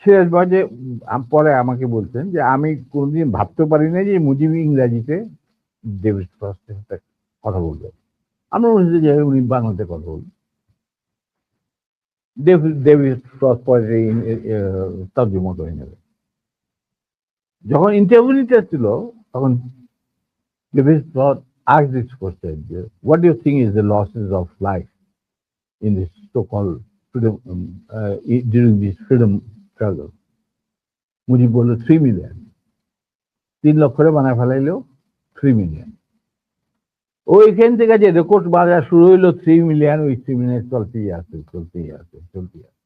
সিরাজ ভাই যে পরে আমাকে বলছেন যে, আমি কোনোদিন ভাবতে পারি না যে মুজিব ইংরাজিতে ডেভিড সাথে কথা বলবে। আমরা হচ্ছে যে উনি বাংলাতে কথা বলবেন। ডেভিড ফ্রস্ট পরে তর্জমা করে নেবে। যখন ইন্টারভিউ নিতে ছিল তখন David Frost asked this question what do you think is the losses of life in this struggle Mujib বলল থ্রি মিলিয়ন তিন লক্ষরে বানায় ফেলাইলেও থ্রি মিলিয়ন ওইখান থেকে যে রেকর্ড বাজার শুরু হইল থ্রি মিলিয়ন ওই থ্রি মিলিয়ন চলতেই আছে চলতেই আছে চলতেই আছে।